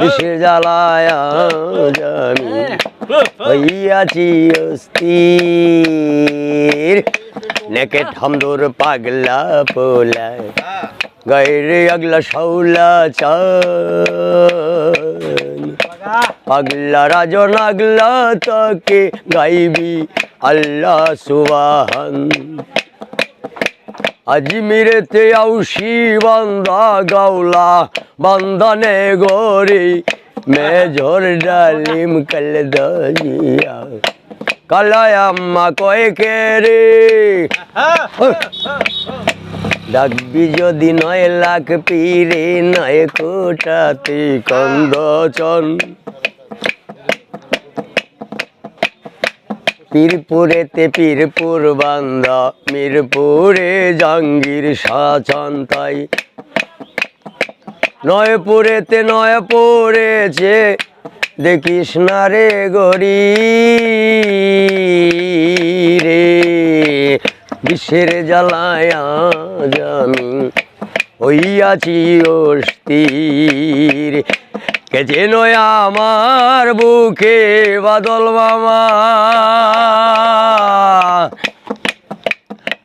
বিষের জ্বালায় আমি হইয়াছি অস্থির। নেকে ঠামদুর পাগলা পোলা গাইরে আগলা শাউলা চান। পাগলা রাজন আগলা তাকে গাইবি আল্লাহ সুবাহান। আজমিরেতে আউসি বান্দা গাওলা, বান্দানে গরি, মেঝর ডালিম কল দজিয়া কালায় আম্মা কয় কে রে? ডাকবি যদি নয় লাখ পীরে, নয় কোটাতে কন্দচন। পীরপুরেতে পীরপুর বান্দা মিরপুরে জাঙ্গির সাচন তাই। নয়পুরেতে নয় পড়েছে দেখিস না রে গরি রে বিশ্বের জ্বালায় আজ আমি হইয়াছি অস্থির। কে যেন আমার বুকে বাদল মামা?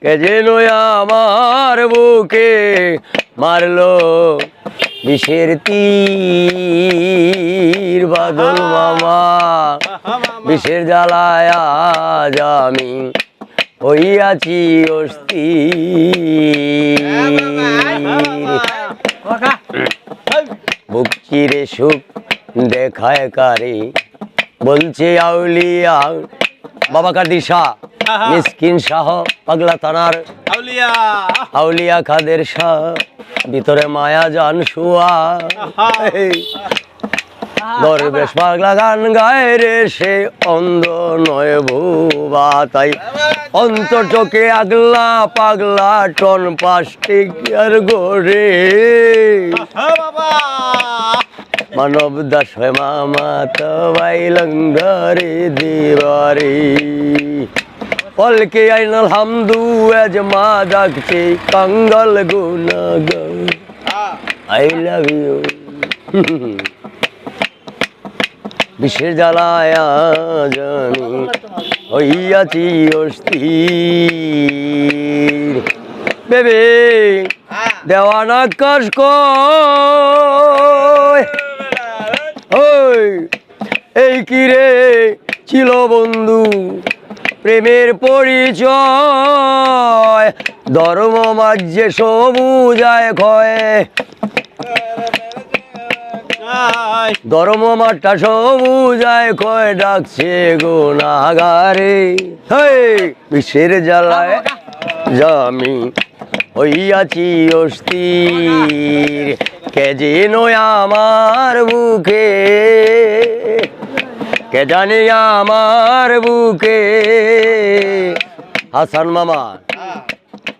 কে যেন আমার বুকে মারলো বিষের তীর বাদল মামা? বিষের জ্বালায় আজ আমি হইয়াছি অস্থির। বুক রে সুখ দেখায় কারে? বলছে আউলিয়া বাবা কাদি শাহ মিসকিন শাহ পাগলা থানার আউলিয়া। আউলিয়া খাদের শাহ ভিতরে মায়া জান শুয়া। দরবেশ পাগলা গান গায় রে সে অন্ধ নয় ভুবা তাই অন্তর চোখে আগলা পাগলা টন পাস্টিক আর গোরে মানব দাস হয় মামা তবাই লঙ্গরে দিবারে। পলকে আইনাল হামদু আজ মা ডাকছে কাঙ্গল গুনাগ আই লাভ ইউ। বিশ্বের জ্বালায় আমি হইয়াছি অস্থির। বেবে, দেওয়ানা কাশ কয়? ওই, এই কিরে ছিল বন্ধু, প্রেমের পরিচয়। ধর্ম মাঝে সবুজায় ক্ষয়। ধর্ম মাঠটা সবুজায় ক্ষয় ডাকছে গুণাগারে হেই বিশ্বের জ্বালায় জামি হইয়াছি অস্থির। কে যেন আমার বুকে? কে জানি আমার বুকে? হাসান মামা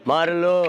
মারলো।